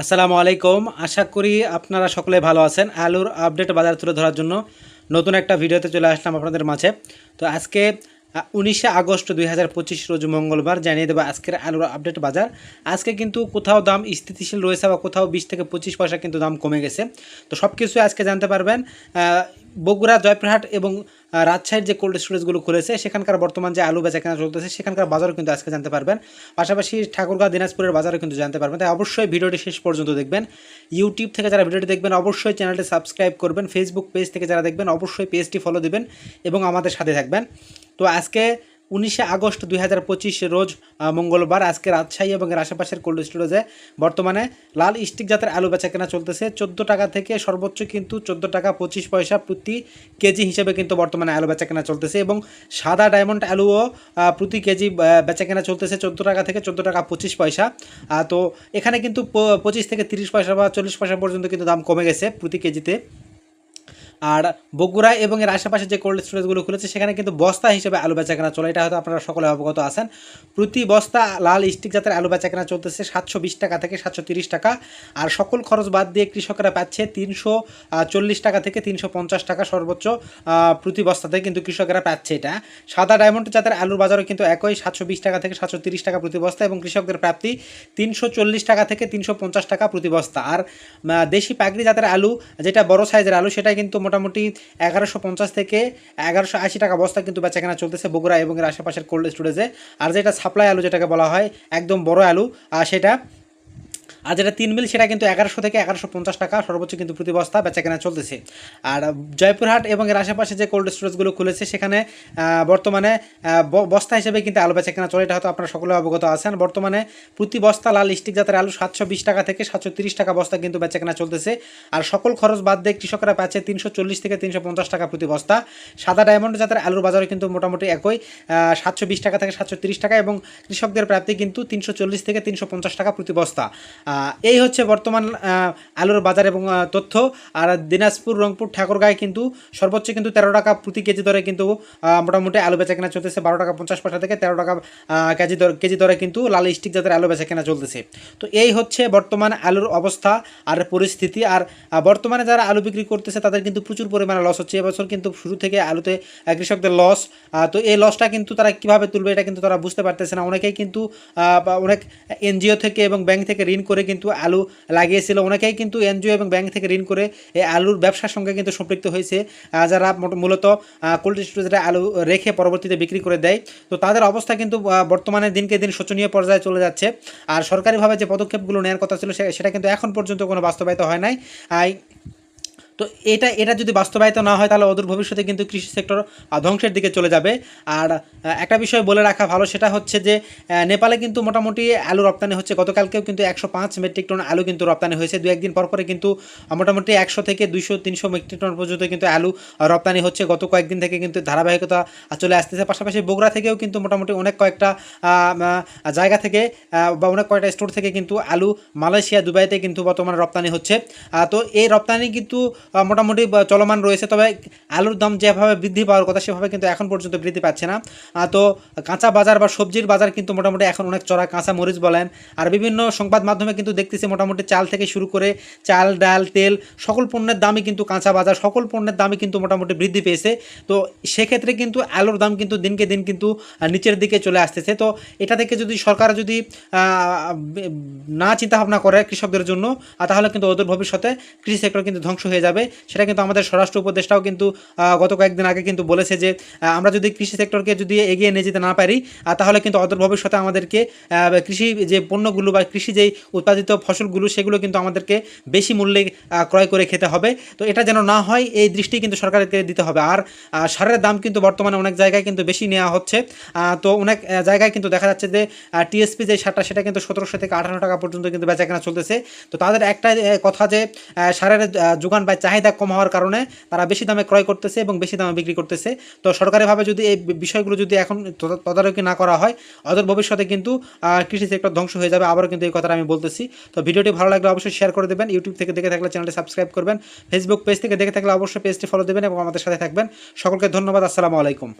আসসালামু আলাইকুম। আশা করি আপনারা সকলে ভালো আছেন। আলুর আপডেট বাজার তুলে ধরার জন্য নতুন একটা ভিডিওতে চলে আসলাম আপনাদের মাঝে। তো আজকে উনিশে আগস্ট দুই হাজার পঁচিশ, রোজ মঙ্গলবার জানিয়ে দেবো আজকের আলুর আপডেট বাজার। আজকে কিন্তু কোথাও দাম স্থিতিশীল রয়েছে বা কোথাও বিশ থেকে পঁচিশ পয়সা কিন্তু দাম কমে গেছে। তো সব কিছুই আজকে জানতে পারবেন। বগুড়া, জয়পুরহাট এবং রাজশাহীর যে কোল্ড স্টোরেজগুলো খুলেছে, সেখানকার বর্তমান যে আলু বেচা কেনা চলতেছে, সেখানকার বাজারও কিন্তু আজকে জানতে পারবেন। পাশাপাশি ঠাকুরগাঁও দিনাজপুরের বাজারও কিন্তু জানতে পারবেন। তাই অবশ্যই ভিডিওটি শেষ পর্যন্ত দেখবেন। ইউটিউব থেকে যারা ভিডিওটি দেখবেন, অবশ্যই চ্যানেলটি সাবস্ক্রাইব করবেন। ফেসবুক পেজ থেকে যারা দেখবেন, অবশ্যই পেজটি ফলো দেবেন এবং আমাদের সাথে থাকবেন। তো আজকে উনিশে আগস্ট দুই হাজার পঁচিশ রোজ মঙ্গলবার আজকে রাজশাহী এবং এর আশেপাশের কোল্ড স্টোরেজে বর্তমানে লাল স্টিক জাতের আলু বেচা কেনা চলতেছে। চোদ্দ টাকা থেকে সর্বোচ্চ কিন্তু চোদ্দ টাকা পঁচিশ পয়সা প্রতি কেজি হিসেবে কিন্তু বর্তমানে আলু বেচা কেনা চলতেছে এবং সাদা ডায়মন্ড আলুও প্রতি কেজি বেচা কেনা চলতেছে চোদ্দ টাকা থেকে চোদ্দ টাকা পঁচিশ পয়সা। তো এখানে কিন্তু পঁচিশ থেকে তিরিশ পয়সা বা চল্লিশ পয়সা পর্যন্ত কিন্তু দাম কমে গেছে প্রতি কেজিতে। আর বগুড়া এবং এর আশেপাশে যে কোল্ড স্টোরেজগুলো খুলেছে, সেখানে কিন্তু বস্তা হিসেবে আলু বেচা কেনা চলে। এটা হয়তো আপনারা সকলে অবগত আছেন। প্রতি বস্তা লাল স্টিক জাতের আলু বেচা কেনা চলতেছে সাতশো বিশ টাকা থেকে সাতশো টাকা। আর সকল খরচ বাদ দিয়ে কৃষকরা পাচ্ছে তিনশো চল্লিশ টাকা থেকে তিনশো পঞ্চাশ টাকা সর্বোচ্চ প্রতি বস্তাতে কিন্তু কৃষকেরা পাচ্ছে এটা। সাদা ডায়মন্ড জাতের আলুর বাজারও কিন্তু একই, সাতশো বিশ টাকা থেকে সাতশো টাকা প্রতি বস্তা এবং কৃষকদের প্রাপ্তি তিনশো চল্লিশ টাকা থেকে তিনশো পঞ্চাশ টাকা প্রতি বস্তা। আর দেশি পাগড়ি জাতের আলু, যেটা বড় সাইজের আলু সেটা কিন্তু মোটামুটি এগারোশো পঞ্চাশ থেকে এগারোশো আশি টাকা বস্তা কিন্তু বেচাকেনা চলতেছে বগুড়া এবং এর আশেপাশের কোল্ড স্টোরেজে আর যেটা সাপ্লাই আলু যেটাকে বলা হয়, একদম বড় আলু সেটা আর যেটা তিন মিল, সেটা কিন্তু এগারোশো থেকে এগারোশো পঞ্চাশ টাকা সর্বোচ্চ কিন্তু প্রতি বস্তা বেচা কেনা চলতেছে। আর জয়পুরহাট এবং এর আশেপাশে যে কোল্ড স্টোরেজগুলো খুলেছে, সেখানে বর্তমানে বস্তা হিসেবে কিন্তু আলু বেচা কেনা চলে। এটা হয়তো আপনারা সকলে অবগত আছেন। বর্তমানে প্রতি বস্তা লাল স্টিক জাতের আলু সাতশো বিশ টাকা থেকে সাতশো তিরিশ টাকা বস্তা কিন্তু বেচা কেনা চলতেছে। আর সকল খরচ বাদ দিয়ে কৃষকরা পাচ্ছে তিনশো চল্লিশ থেকে তিনশো পঞ্চাশ টাকা প্রতি বস্তা। সাদা ডায়মন্ড জাতের আলুর বাজারে কিন্তু মোটামুটি একই সাতশো বিশ টাকা থেকে সাতশো তিরিশ টাকা এবং কৃষকদের প্রাপ্তি কিন্তু তিনশো চল্লিশ থেকে তিনশো পঞ্চাশ টাকা প্রতি বস্তা। এই হচ্ছে বর্তমান আলুর বাজার এবং তথ্য। আর দিনাজপুর, রংপুর, ঠাকুরগাঁয়ে কিন্তু সর্বোচ্চ কিন্তু তেরো টাকা প্রতি কেজি দরে কিন্তু মোটামুটি আলু বেচা কেনা চলতেছে বারো টাকা পঞ্চাশ পয়সা থেকে তেরো টাকা কেজি দর, কেজি দরে কিন্তু লাল স্টিক জাতের আলু বেচা কেনা চলতেছে। তো এই হচ্ছে বর্তমান আলুর অবস্থা আর পরিস্থিতি। আর বর্তমানে যারা আলু বিক্রি করতেছে তাদের কিন্তু প্রচুর পরিমাণে লস হচ্ছে। এবছর কিন্তু শুরু থেকে আলুতে কৃষকদের লস তো এই লসটা কিন্তু তারা কীভাবে তুলবে এটা কিন্তু তারা বুঝতে পারতেছে না। অনেকেই কিন্তু অনেক এনজিও থেকে এবং ব্যাংক থেকে ঋণ করে কিন্তু আলু লাগিয়েছিল। অনেকেই কিন্তু এনজিও এবং ব্যাংক থেকে ঋণ করে এই আলুর ব্যবসার সঙ্গে কিন্তু সম্পৃক্ত হয়েছে। যারা মূলত কোল্ড স্টোরেজে আলু রেখে পরবর্তীতে বিক্রি করে দেয়। তো তাদের অবস্থা কিন্তু বর্তমানে দিনকে দিন শোচনীয় পর্যায়ে চলে যাচ্ছে। আর সরকারিভাবে যে পদক্ষেপগুলো নেওয়ার কথা ছিল সেটা কিন্তু এখন পর্যন্ত কোনো বাস্তবায়িত হয় নাই। তো এটা এটা যদি বাস্তবায়িত না হয়, তাহলে অদূর ভবিষ্যতে কিন্তু কৃষি সেক্টর ধ্বংসের দিকে চলে যাবে। আর একটা বিষয় বলে রাখা ভালো, সেটা হচ্ছে যে নেপালে কিন্তু মোটামুটি আলু রপ্তানি হচ্ছে, গতকালকেও কিন্তু একশো পাঁচ মেট্রিক টন আলু কিন্তু রপ্তানি হয়েছে। দু একদিন পর পরে কিন্তু মোটামুটি একশো থেকে দুইশো, তিনশো মেট্রিক টন পর্যন্ত কিন্তু আলু রপ্তানি হচ্ছে। গত কয়েকদিন থেকে কিন্তু ধারাবাহিকতা চলে আসতেছে। পাশাপাশি বগুড়া থেকেও কিন্তু মোটামুটি অনেক কয়েকটা জায়গা থেকে বা অনেক কয়েকটা স্টোর থেকে কিন্তু আলু মালয়েশিয়া, দুবাইতে কিন্তু বর্তমানে রপ্তানি হচ্ছে। তো এই রপ্তানি কিন্তু মোটামুটি চলমান রয়েছে। তবে আলুর দাম যেভাবে বৃদ্ধি পাওয়ার কথা, সেভাবে কিন্তু এখন পর্যন্ত বৃদ্ধি পাচ্ছে না। তো কাঁচা বাজার বা সবজির বাজার কিন্তু মোটামুটি এখন অনেক চড়া, কাঁচা মরিচ বলেন। আর বিভিন্ন সংবাদ মাধ্যমে কিন্তু দেখতেছি মোটামুটি চাল থেকে শুরু করে চাল, ডাল, তেল, সকল পণ্যের দামই কিন্তু কাঁচা বাজার, সকল পণ্যের দামই কিন্তু মোটামুটি বৃদ্ধি পেয়েছে। তো সেক্ষেত্রে কিন্তু আলুর দাম কিন্তু দিনকে দিন কিন্তু নিচের দিকে চলে আসতেছে। তো এটা থেকে যদি সরকার যদি না চিন্তা ভাবনা করে কৃষকদের জন্য তাহলে কিন্তু ওদের ভবিষ্যতে কৃষি সেক্টর কিন্তু ধ্বংস হয়ে যাবে। সেটা কিন্তু আমাদের স্বরাষ্ট্র উপদেষ্টাও কিন্তু গত কয়েকদিন আগে কিন্তু বলেছে যে আমরা যদি কৃষি সেক্টরকে যদি এগিয়ে নিয়ে যেতে না পারি তাহলে কিন্তু অদূর ভবিষ্যতে আমাদেরকে কৃষি যে পণ্যগুলো বা কৃষি যেই উৎপাদিত ফসলগুলো, সেগুলো কিন্তু আমাদেরকে বেশি মূল্যে ক্রয় করে খেতে হবে। তো এটা যেন না হয়, এই দৃষ্টি কিন্তু সরকারকে দিতে হবে। আর সারের দাম কিন্তু বর্তমানে অনেক জায়গায় কিন্তু বেশি নেওয়া হচ্ছে। তো অনেক জায়গায় কিন্তু দেখা যাচ্ছে যে টিএসপি যে সারটা, সেটা কিন্তু সতেরোশো থেকে আঠারো টাকা পর্যন্ত কিন্তু বেচা কেনা চলতেছে। তো তাদের একটা কথা যে সারের যোগান বা চাহিদা কম হওয়ার কারণে তারা বেশি দামে ক্রয় করতেছে এবং বেশি দামে বিক্রি করতেছে। তো সরকারিভাবে যদি এই বিষয়গুলো যদি এখন তদারকি না করা হয়, অদূর ভবিষ্যতে কিন্তু কৃষি সেক্টর ধ্বংস হয়ে যাবে আবারও কিন্তু এই কথাটা আমি বলতেছি। তো ভিডিওটি ভালো লাগলে অবশ্যই শেয়ার করে দেবেন ইউটিউব থেকে দেখে থাকলে চ্যানেলটি সাবস্ক্রাইব করবেন ফেসবুক পেজ থেকে দেখে থাকলে অবশ্যই পেজটি ফলো দেবেন এবং আমাদের সাথে থাকবেন। সকলকে ধন্যবাদ, আসসালামু আলাইকুম।